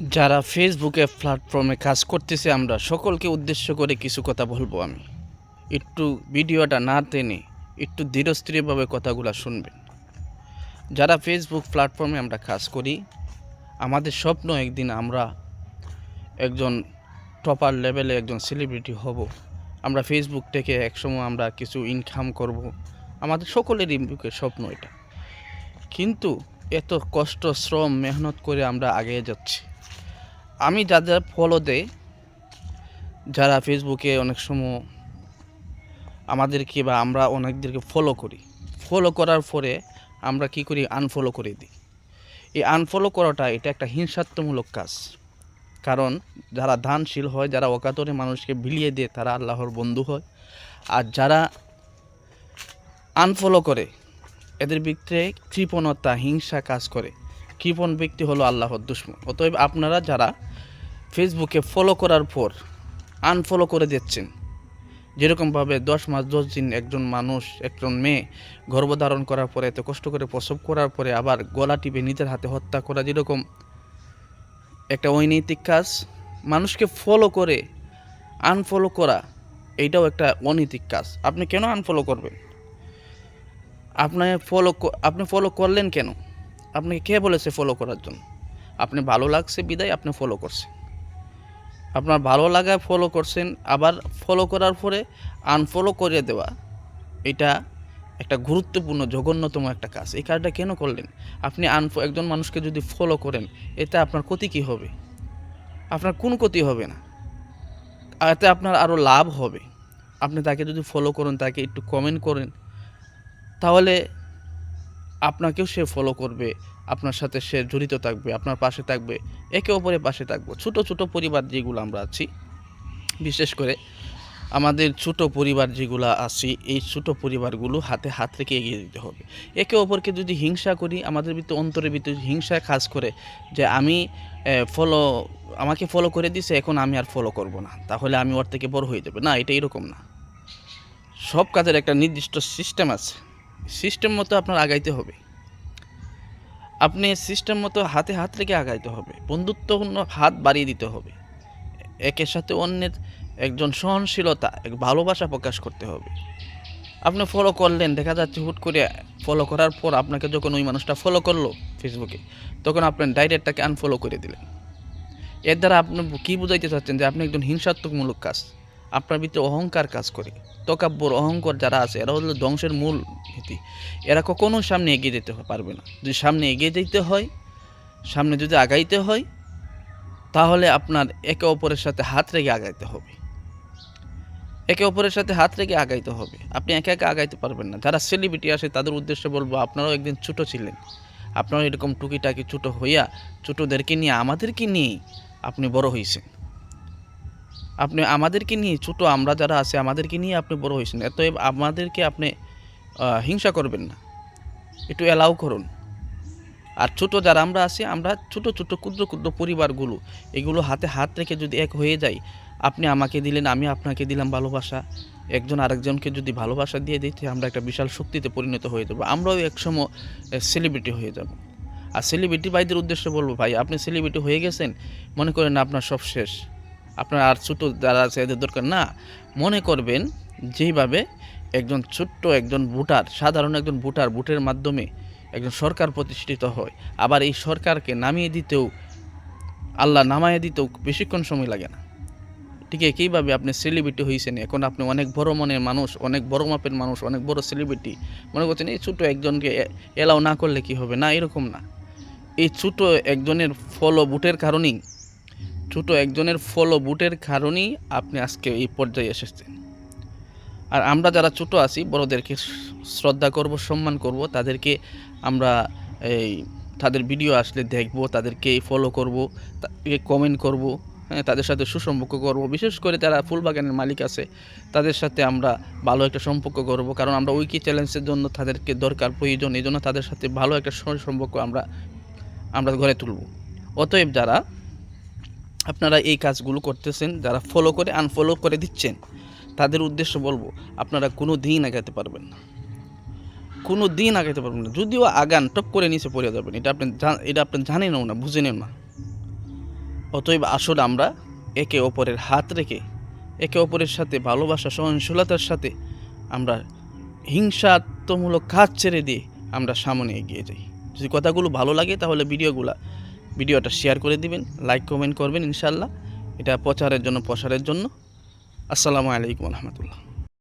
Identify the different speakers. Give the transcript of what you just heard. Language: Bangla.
Speaker 1: যারা ফেসবুকে প্ল্যাটফর্মে কাজ করতেছে, আমরা সকলকে উদ্দেশ্য করে কিছু কথা বলব আমি। একটু ভিডিওটা না টেনে একটু ধীরস্থিরভাবে কথাগুলো শুনবেন। যারা ফেসবুক প্ল্যাটফর্মে আমরা কাজ করি, আমাদের স্বপ্ন একদিন আমরা একজন টপার লেভেলে একজন সেলিব্রিটি হব। আমরা ফেসবুক থেকে একসময় আমরা কিছু ইনকাম করব। আমাদের সকলেরই বুকের স্বপ্ন এটা। কিন্তু এত কষ্ট, শ্রম, মেহনত করে আমরা আগে যাচ্ছি। আমি যাদের ফলো দেই, যারা ফেসবুকে অনেক সময় আমাদেরকে বা আমরা অনেকদেরকে ফলো করি ফলো করার পরে আমরা কি করি? আনফলো করে দিই। এই আনফলো করাটা এটা একটা হিংসাত্মমূলক কাজ। কারণ যারা দানশীল হয়, যারা অকাতরে মানুষকে বিলিয়ে দেয়, তারা আল্লাহর বন্ধু হয়। আর যারা আনফলো করে, এদের ভিতরে কৃপণতা, হিংসা কাজ করে। কৃপণ ব্যক্তি হলো আল্লাহর দুশ্মন। অতএব আপনারা যারা ফেসবুকে ফলো করার পর আনফলো করে দিচ্ছেন, যেরকমভাবে দশ মাস দশ দিন একজন মানুষ, একজন মেয়ে গর্ভধারণ করার পরে, এত কষ্ট করে প্রসব করার পরে আবার গলা টিপে নিজের হাতে হত্যা করা, যেরকম একটা অনৈতিক কাজ, মানুষকে ফলো করে আনফলো করা, এইটাও একটা অনৈতিক কাজ। আপনি কেন আনফলো করবেন? আপনি ফলো আপনি ফলো করলেন কেন? আপনাকে কে বলেছে ফলো করার জন্য? আপনি ভালো লাগছে, বিদায়, আপনি ফলো করছেন। আপনার ভালো লাগায় ফলো করছেন, আবার ফলো করার পরে আনফলো করে দেওয়া, এটা একটা গুরুত্বপূর্ণ, জঘন্যতম একটা কাজ। এই কাজটা কেন করলেন? আপনি আনফ একজন মানুষকে যদি ফলো করেন, এতে আপনার ক্ষতি কী হবে? আপনার কোন ক্ষতি হবে না? এতে আপনার আরও লাভ হবে। আপনি তাকে যদি ফলো করেন, তাকে একটু কমেন্ট করেন, তাহলে আপনাকেও সে ফলো করবে, আপনার সাথে সে জড়িত থাকবে, আপনার পাশে থাকবে, একে অপরের পাশে থাকব। ছোট ছোট পরিবার যেগুলো আমরা আছি, বিশেষ করে আমাদের ছোট পরিবার যেগুলো আছি, এই ছোট পরিবারগুলো হাতে হাত রেখে এগিয়ে দিতে হবে। একে অপরকে যদি হিংসা করি, আমাদের ভিতরে, অন্তরের ভিতরে হিংসা কাজ করে যে আমি ফলো আমাকে ফলো করে দিছে, এখন আমি আর ফলো করব না। তাহলে আমি ওর থেকে বড় হয়ে যাবে। না, এটা এরকম না। সব কাজের একটা নির্দিষ্ট সিস্টেম আছে। সিস্টেম মতো আপনার আগাইতে হবে। আপনি সিস্টেম মতো হাতে হাত রেখে আগাইতে হবে। বন্ধুত্বপূর্ণ হাত বাড়িয়ে দিতে হবে। একের সাথে অন্যের একজন সহনশীলতা, এক ভালোবাসা প্রকাশ করতে হবে। আপনি ফলো করলেন, দেখা যাচ্ছে হুট করে ফলো করার পর আপনাকে যখন ওই মানুষটা ফলো করল ফেসবুকে তখন আপনি ডাইরেক্ট তাকে আনফলো করে দিলেন। এর দ্বারা আপনি কী বুঝাইতে চাচ্ছেন যে আপনি একজন হিংসাত্মকমূলক কাজ? আপনার ভিতরে অহংকার কাজ করে। তকাব্বর অহংকার যারা আছে, এরা হলো ধ্বংসের মূল ভীতি। এরা কখনো সামনে এগিয়ে যেতে পারবে না। যদি সামনে এগিয়ে যেতে হয়, সামনে যদি আগাইতে হয়, তাহলে আপনার একে অপরের সাথে হাত রেখে আগাইতে হবে। একে অপরের সাথে হাত রেখে আগাইতে হবে। আপনি একা একা আগাইতে পারবেন না। যারা সেলিব্রিটি আসে, তাদের উদ্দেশ্যে বলব, আপনারাও একদিন ছোটো ছিলেন। আপনারাও এরকম টুকিটাকি ছোটো হইয়া, ছোটোদেরকে নিয়ে, আমাদেরকে নিয়েই আপনি বড় হয়েছেন আপনি আমাদেরকে নিয়ে ছোটো, আমরা যারা আছে, আমাদেরকে নিয়ে আপনি বড় হয়েছেন। এত আমাদেরকে আপনি হিংসা করবেন না। একটু অ্যালাউ করুন। আর ছোট যারা আমরা আছি, আমরা ছোট ছোট, ক্ষুদ্র ক্ষুদ্র পরিবারগুলো, এগুলো হাতে হাত রেখে যদি এক হয়ে যায় আপনি আমাকে দিলেন, আমি আপনাকে দিলাম ভালোবাসা। একজন আরেকজনকে যদি ভালোবাসা দিয়ে দিতে আমরা একটা বিশাল শক্তিতে পরিণত হয়ে যাব। আমরাও একসময় সেলিব্রিটি হয়ে যাব। আর সেলিব্রিটি ভাইদের উদ্দেশ্যে বলব ভাই, আপনি সেলিব্রিটি হয়ে গেছেন, মনে করেন আপনার সব শেষ। আপনার আর ছোটো যারা আছে এদের দরকার না। মনে করবেন যেইভাবে একজন ছোট্ট একজন ভোটার, সাধারণ একজন ভোটার ভোটের মাধ্যমে একজন সরকার প্রতিষ্ঠিত হয়। আবার এই সরকারকে নামিয়ে দিতেও, আল্লাহ নামাইয়ে দিতেও বেশিক্ষণ সময় লাগে না। ঠিক একইভাবে আপনি সেলিব্রিটি হয়েছেন এখন আপনি অনেক বড় মনের মানুষ, অনেক বড় মাপের মানুষ, অনেক বড় সেলিব্রিটি মনে করছেন এই ছোটো একজনকে এলাও না করলে কি হবে? না, এরকম না। এই ছোটো একজনের ফলো বুটের কারণেই ছোটো একজনের ফলো বুটের কারণেই আপনি আজকে এই পর্যায়ে এসেছেন। আর আমরা যারা ছোটো আছি, বড়দেরকে শ্রদ্ধা করব, সম্মান করব, তাদেরকে আমরা এই তাদের ভিডিও আসলে দেখব, তাদেরকে ফলো করব কমেন্ট করব হ্যাঁ তাদের সাথে সুসম্পর্ক করব। বিশেষ করে যারা ফুলবাগানের মালিক আছে, তাদের সাথে আমরা ভালো একটা সম্পর্ক করব, কারণ আমরা উইকি চ্যালেঞ্জের জন্য তাদেরকে দরকার, প্রয়োজন, এই জন্য তাদের সাথে ভালো একটা সম্পর্ক আমরা আমরা গড়ে তুলব। অতএব যারা আপনারা এই কাজগুলো করতেছেন, যারা ফলো করে আনফলো করে দিচ্ছেন, তাদের উদ্দেশ্য বলব, আপনারা কোনো দিন আগাতে পারবেন না। কোনো দিন আগাতে পারবেন না। যদিও আগান, টপ করে নিচে পড়ে যাবেন, এটা আপনি এটা আপনি জানেনও না বুঝেনও না। অতএব আসুন আমরা একে অপরের হাত রেখে, একে অপরের সাথে ভালোবাসা, সহনশীলতার সাথে আমরা হিংসাত্মমূলক কাজ ছেড়ে দিয়ে আমরা সামনে এগিয়ে যাই। যদি কথাগুলো ভালো লাগে, তাহলে ভিডিওগুলা ভিডিওটা শেয়ার করে দিবেন লাইক কমেন্ট করবেন ইনশাল্লাহ এটা প্রচারের জন্য, প্রসারের জন্য। আসসালামু আলাইকুম রহমতুল্লাহ।